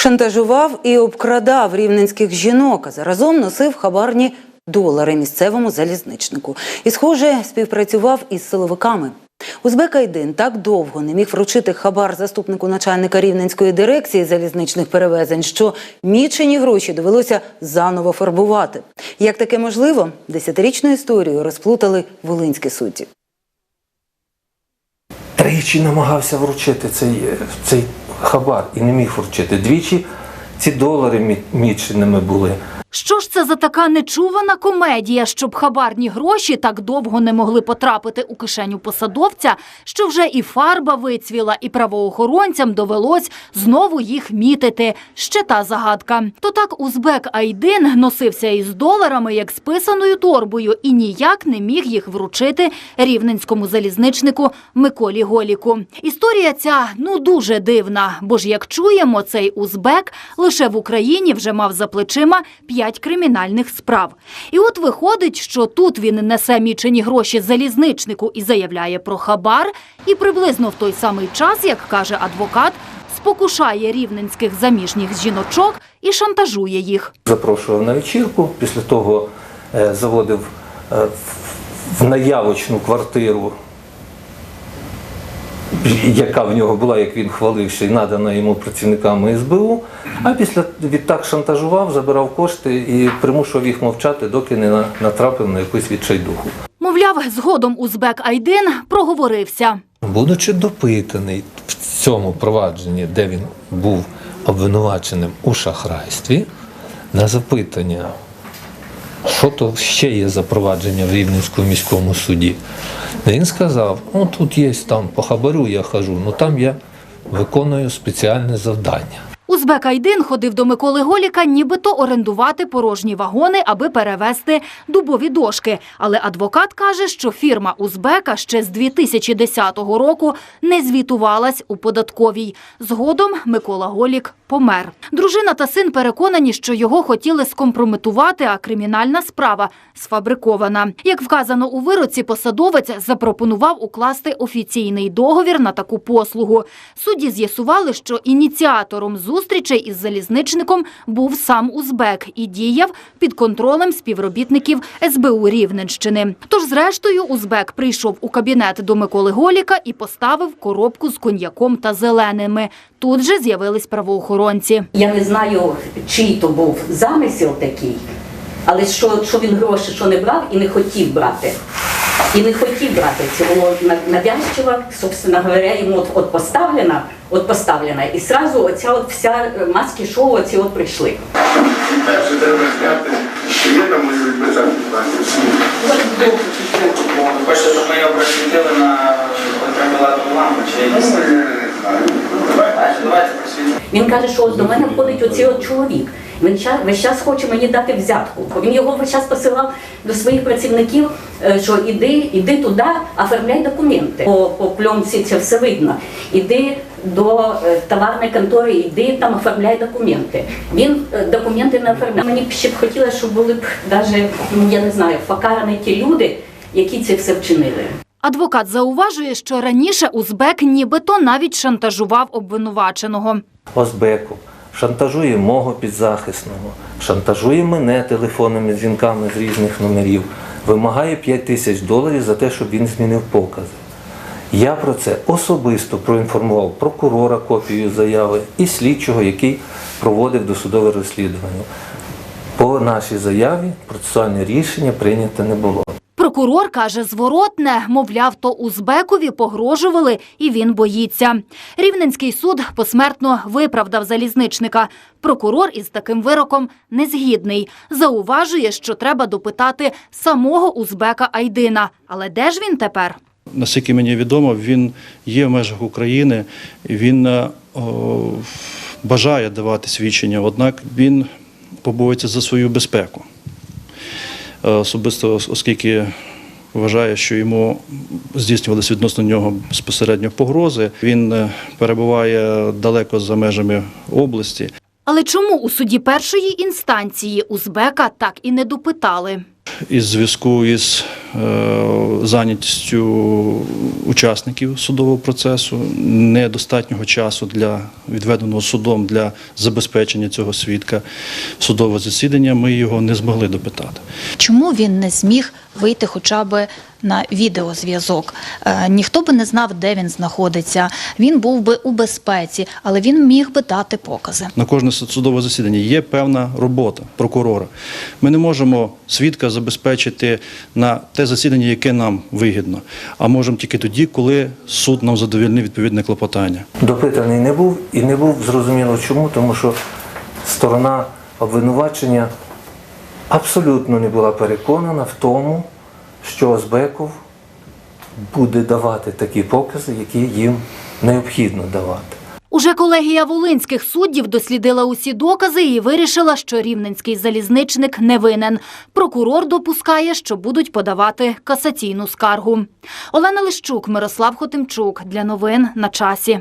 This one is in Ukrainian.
Шантажував і обкрадав рівненських жінок, а заразом носив хабарні долари місцевому залізничнику. І, схоже, співпрацював із силовиками. Узбек Айдин так довго не міг вручити хабар заступнику начальника рівненської дирекції залізничних перевезень, що мічені гроші довелося заново фарбувати. Як таке можливо? Десятирічну історію розплутали волинські судді. Тричі намагався вручити цей, е, цей хабар і не міг вручити. Двічі ці долари мі- міченими були. Що ж це за така нечувана комедія, щоб хабарні гроші так довго не могли потрапити у кишеню посадовця, що вже і фарба вицвіла, і правоохоронцям довелось знову їх мітити. Ще та загадка. То так узбек Айдин носився із доларами, як з торбою, і ніяк не міг їх вручити рівненському залізничнику Миколі Голіку. Історія ця ну дуже дивна, бо ж як чуємо, цей узбек лише в Україні вже мав за плечима п'ять кримінальних справ. І от виходить, що тут він несе мічені гроші залізничнику і заявляє про хабар, і приблизно в той самий час, як каже адвокат, спокушає рівненських заміжніх жіночок і шантажує їх. Запрошував на вечірку, після того е, заводив е, в- в наявочну квартиру, яка в нього була, як він хвалився, і надана йому працівниками СБУ. А після відтак шантажував, забирав кошти і примушував їх мовчати, доки не натрапив на якусь відчайдуху. Мовляв, згодом узбек Айдин проговорився. Будучи допитаний в цьому провадженні, де він був обвинуваченим у шахрайстві, на запитання, що то ще є за провадження в Рівненському міському суді, він сказав: ну тут є там по хабарю я хожу, ну там я виконую спеціальне завдання. Узбек Айдин ходив до Миколи Голіка нібито орендувати порожні вагони, аби перевезти дубові дошки. Але адвокат каже, що фірма Узбека ще з 2010 року не звітувалась у податковій. Згодом Микола Голік помер. Дружина та син переконані, що його хотіли скомпрометувати, а кримінальна справа сфабрикована. Як вказано у вироці, посадовець запропонував укласти офіційний договір на таку послугу. Судді з'ясували, що ініціатором зустрічей із залізничником був сам Узбек і діяв під контролем співробітників СБУ Рівненщини. Тож, зрештою, Узбек прийшов у кабінет до Миколи Голіка і поставив коробку з коньяком та зеленими. Тут же з'явились правоохоронці. Я не знаю, чий то був замисел такий, але що, що він гроші що не брав і не хотів брати. І не хотів брати. Це було на- навязчиво, собственно говоря, йому от, от поставлена, от поставлена. І сразу оця от вся е, маски шоу оці от прийшли. Перше треба зняти, чи є там ми його просвітили на лампу чи якісь? Ну. Давайте просвітимо. Він каже, що до мене входить оцей от чоловік. Він весь час хоче мені дати взятку. Він його весь час посилав до своїх працівників, е, що іди, іди туди, оформляй документи. По, по пленці це все видно. Іди до е, товарної контори, іди там оформляй документи. Він е, документи не оформляв. Мені ще б хотілося, щоб були б навіть, ну я не знаю, покарані ті люди, які це все вчинили. Адвокат зауважує, що раніше Узбек нібито навіть шантажував обвинуваченого. Озбеку, шантажує мого підзахисного, шантажує мене телефонними дзвінками з різних номерів, вимагає 5 тисяч доларів за те, щоб він змінив покази. Я про це особисто проінформував прокурора копію заяви і слідчого, який проводив досудове розслідування. По нашій заяві процесуальне рішення прийнято не було. Прокурор каже зворотне, мовляв, то Узбекові погрожували, і він боїться. Рівненський суд посмертно виправдав залізничника. Прокурор із таким вироком не згідний. Зауважує, що треба допитати самого Узбека Айдина. Але де ж він тепер? Наскільки мені відомо, він є в межах України, він е, о, бажає давати свідчення, однак він побоюється за свою безпеку. Е, Особисто, оскільки вважає, що йому здійснювалися відносно нього безпосередньо погрози. Він е, перебуває далеко за межами області. Але чому у суді першої інстанції Узбека так і не допитали? Із зв'язку із зайнятістю учасників судового процесу, недостатнього часу для відведеного судом для забезпечення цього свідка судове засідання. Ми його не змогли допитати. Чому він не зміг вийти хоча б на відеозв'язок? Е, ніхто би не знав, де він знаходиться. Він був би у безпеці, але він міг би дати покази. На кожне судове засідання є певна робота прокурора. Ми не можемо свідка забезпечити на те засідання, яке нам вигідно, а можемо тільки тоді, коли суд нам задовільнив відповідне клопотання. Допитаний не був і не був зрозуміло чому, тому що сторона обвинувачення абсолютно не була переконана в тому, що Озбеков буде давати такі покази, які їм необхідно давати. Уже колегія волинських суддів дослідила усі докази і вирішила, що рівненський залізничник не винен. Прокурор допускає, що будуть подавати касаційну скаргу. Олена Лищук, Мирослав Хотимчук. Для новин на часі.